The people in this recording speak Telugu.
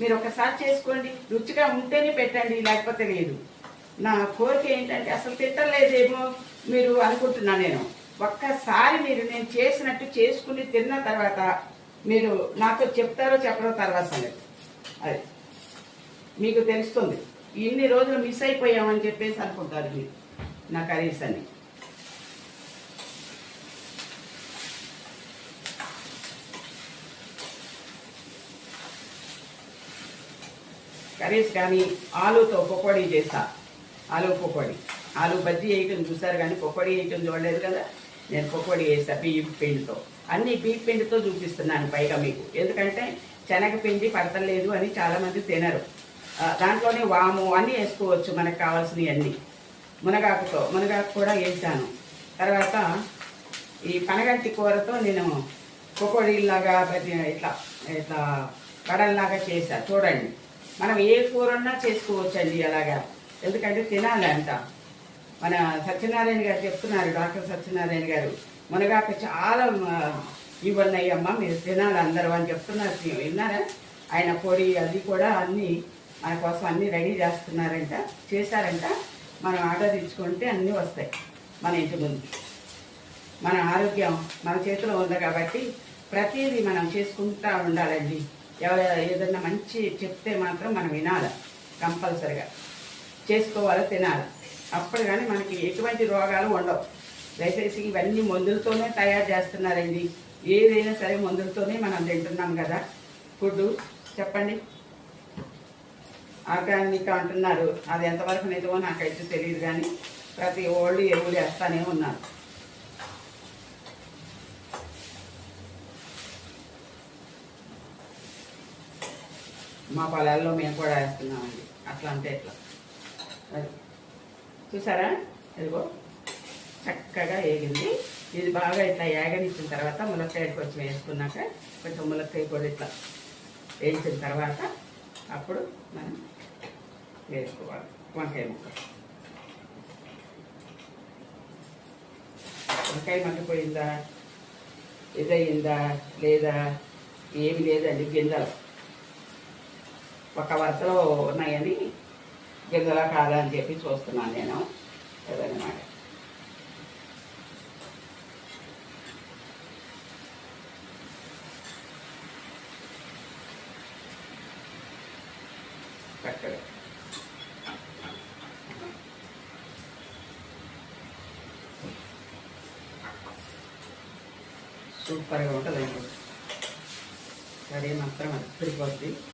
మీరు ఒకసారి చేసుకోండి. రుచిగా ఉంటేనే పెట్టండి లేకపోతే లేదు. నా కోరిక ఏంటంటే అసలు తిట్టలేదేమో మీరు అనుకుంటున్నా నేను. ఒక్కసారి మీరు నేను చేసినట్టు చేసుకుని తిన్న తర్వాత మీరు నాతో చెప్తారో చెప్పరో తర్వాత సంగతి అది మీకు తెలుస్తుంది. ఇన్ని రోజులు మిస్ అయిపోయామని చెప్పేసి అనుకుంటారు మీరు. నా కర్రీస్ అని కర్రీస్ కానీ ఆలూతో పకోడీ చేస్తా. ఆలు పకోడీ. ఆలు బజ్జీ వేయటం చూసారు కానీ పకోడీ వేయటం చూడలేదు కదా. నేను పకోడీ వేస్తా బియ్యం పిండితో. అన్ని బియ్యం పిండితో చూపిస్తున్నాను పైగా మీకు. ఎందుకంటే శనగపిండి పడతలేదు అని చాలామంది తినరు. దాంట్లోనే వాము అన్నీ వేసుకోవచ్చు మనకు కావాల్సినవి అన్నీ. మునగాకుతో మునగాకు కూడా వేసాను. తర్వాత ఈ పనగంటి కూరతో నేను పకోడీలాగా ఇట్లా ఇట్లా వడల్లాగా చేసా చూడండి. మనం ఏ కూరన్నా చేసుకోవచ్చండి అలాగా. ఎందుకంటే తినాలి అంట మన సత్యనారాయణ గారు చెప్తున్నారు డాక్టర్ సత్యనారాయణ గారు. మునగాక చాలా మ, మీరు తినాలి అందరూ అని చెప్తున్నారు. విన్నారా? ఆయన పొడి అది కూడా అన్నీ మన కోసం అన్నీ రెడీ చేస్తున్నారంట చేశారంట. మనం ఆర్డర్ ఇచ్చుకుంటే అన్నీ వస్తాయి మన ఇంటి ముందు. మన ఆరోగ్యం మన చేతిలో ఉంది కాబట్టి ప్రతిదీ మనం చేసుకుంటా ఉండాలండి. ఎవరు ఏదైనా మంచి చెప్తే మాత్రం మనం వినాలి కంపల్సరిగా. చేసుకోవాలి తినాలి? అప్పుడు కానీ మనకి ఎటువంటి రోగాలు ఉండవు. దయచేసి ఇవన్నీ మందులతోనే తయారు చేస్తున్నారండి. ఏదైనా సరే మందులతోనే మనం తింటున్నాం కదా. ఫుడ్ చెప్పండి. ఆర్గానిక్ అంటున్నారు. అది ఎంతవరకు నిజమో నాకైతే తెలియదు కానీ ప్రతి ఓళ్ళు ఎరువులు వేస్తానే ఉన్నారు. మా పొలాల్లో మేము కూడా వేస్తున్నామండి. అట్లా అంటే ఎట్లా చూసారా? ఇదిగో. చక్కగా వేగింది. ఇది బాగా ఇట్లా ఏగనిచ్చిన తర్వాత ములక్కాయ కొంచెం వేసుకున్నాక కొంచెం ములక్కాయ కూడా ఇట్లా వేయించిన తర్వాత అప్పుడు మనం వేసుకోవాలి. వంకాయ ముక్క. వంకాయ మండిపోయిందా ఇదయిందా? లేదా? ఏమి లేదండి. గింజలు. ఒక వరుసలో ఉన్నాయని గింజలా కాదా అని చెప్పి చూస్తున్నాను నేను. అదనమాట చక్కగా సూపర్గా ఉంటుందండి. కర్రీ మాత్రం అదిరిపోద్ది.